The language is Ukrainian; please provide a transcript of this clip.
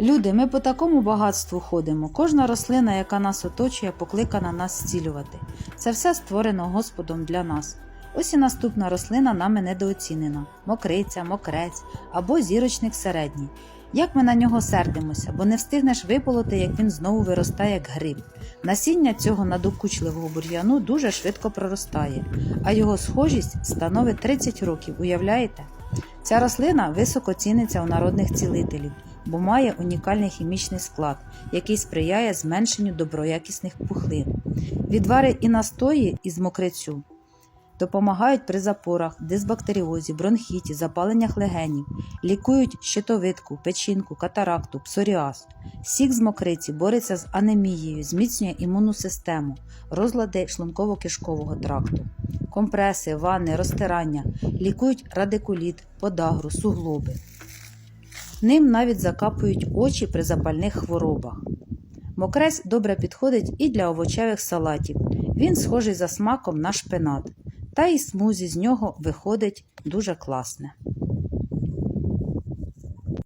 Люди, ми по такому багатству ходимо. Кожна рослина, яка нас оточує, покликана нас зцілювати. Це все створено Господом для нас. Ось і наступна рослина нами недооцінена: мокриця, мокрець або зірочник середній. Як ми на нього сердимося, бо не встигнеш виполоти, як він знову виростає як гриб. Насіння цього надокучливого бур'яну дуже швидко проростає, а його схожість становить 30 років, уявляєте? Ця рослина високо ціниться у народних цілителів, бо має унікальний хімічний склад, який сприяє зменшенню доброякісних пухлин. Відвари і настої із мокрицю допомагають при запорах, дисбактеріозі, бронхіті, запаленнях легенів, лікують щитовидку, печінку, катаракту, псоріаз. Сік з мокриці бореться з анемією, зміцнює імунну систему, розлади шлунково-кишкового тракту. Компреси, ванни, розтирання лікують радикуліт, подагру, суглоби. Ним навіть закапують очі при запальних хворобах. Мокрець добре підходить і для овочевих салатів. Він схожий за смаком на шпинат. Та і смузі з нього виходить дуже класне.